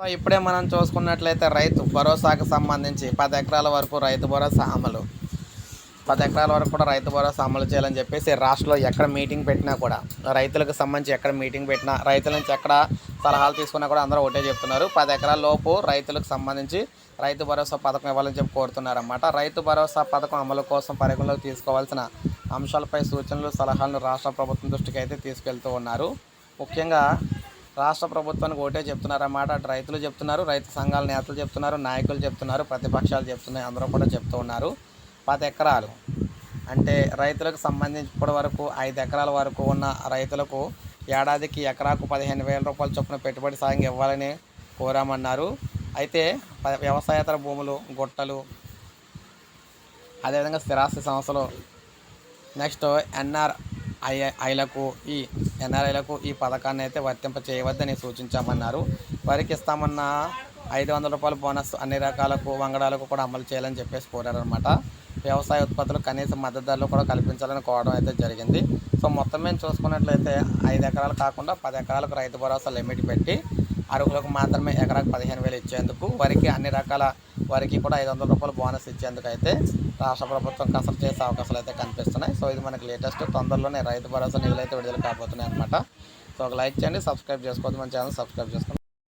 ఇప్పుడే మనం చూసుకున్నట్లయితే రైతు భరోసాకు సంబంధించి పది ఎకరాల వరకు రైతు భరోసా అమలు. పది ఎకరాల వరకు కూడా రైతు భరోసా అమలు చేయాలని చెప్పేసి రాష్ట్రంలో ఎక్కడ మీటింగ్ పెట్టినా కూడా రైతులకు సంబంధించి ఎక్కడ మీటింగ్ పెట్టినా రైతుల నుంచి ఎక్కడ సలహాలు తీసుకున్నా కూడా అందరూ ఒకటే చెప్తున్నారు. పది ఎకరాల లోపు రైతులకు సంబంధించి రైతు భరోసా పథకం ఇవ్వాలని చెప్పి కోరుతున్నారన్నమాట. రైతు భరోసా పథకం అమలు కోసం పరిగణలోకి తీసుకోవాల్సిన అంశాలపై సూచనలు సలహాలను రాష్ట్ర ప్రభుత్వం దృష్టికి అయితే తీసుకెళ్తూ ఉన్నారు. ముఖ్యంగా రాష్ట్ర ప్రభుత్వానికి ఒకటే చెప్తున్నారన్నమాట అటు రైతులు చెప్తున్నారు రైతు సంఘాల నేతలు చెప్తున్నారు నాయకులు చెప్తున్నారు ప్రతిపక్షాలు చెప్తున్నాయి అందరూ కూడా చెప్తూ ఉన్నారు. పది ఎకరాలు. అంటే రైతులకు సంబంధించి ఇప్పటి వరకు ఐదు ఎకరాల వరకు ఉన్న రైతులకు ఏడాదికి ఎకరాకు పదిహేను వేల రూపాయల చొప్పున పెట్టుబడి సాయం ఇవ్వాలని కోరామన్నారు. అయితే వ్యవసాయేతర భూములు గుట్టలు అదేవిధంగా స్థిరాస్తి సంస్థలు. నెక్స్ట్ ఎన్ఆర్ ఐలకు ఈ ఎన్ఆర్ఐలకు ఈ పథకాన్ని అయితే వర్తింప చేయవద్దని సూచించామన్నారు. వారికి ఇస్తామన్న ఐదు వందల రూపాయల బోనస్ అన్ని రకాలకు వంగడాలకు కూడా అమలు చేయాలని చెప్పేసి కోరారనమాట వ్యవసాయ ఉత్పత్తులు కనీస మద్దతు ధరలు కూడా కల్పించాలని కోరడం అయితే జరిగింది. సో మొత్తం మేము చూసుకున్నట్లయితే ఐదు ఎకరాలు కాకుండా పది ఎకరాలకు రైతు భరోసా లిమిట్ పెట్టి అర్హులకు మాత్రమే ఎకరాకు పదిహేను వేలు ఇచ్చేందుకు వారికి అన్ని రకాల వారికి కూడా ఐదు వందల రూపాయలు బోనస్ ఇచ్చేందుకు అయితే రాష్ట్ర ప్రభుత్వం కసరత్తు చేసే అవకాశాలు అయితే కనిపిస్తున్నాయి. సో ఇది మనకి లేటెస్ట్ తొందరలోనే రైతు భరోసా నిధులు అయితే విడుదల కాబోతున్నాయి అనమాట సో ఒక లైక్ చేయండి సబ్స్క్రైబ్ చేసుకోవద్దు మన ఛానల్ సబ్స్క్రైబ్ చేసుకోండి.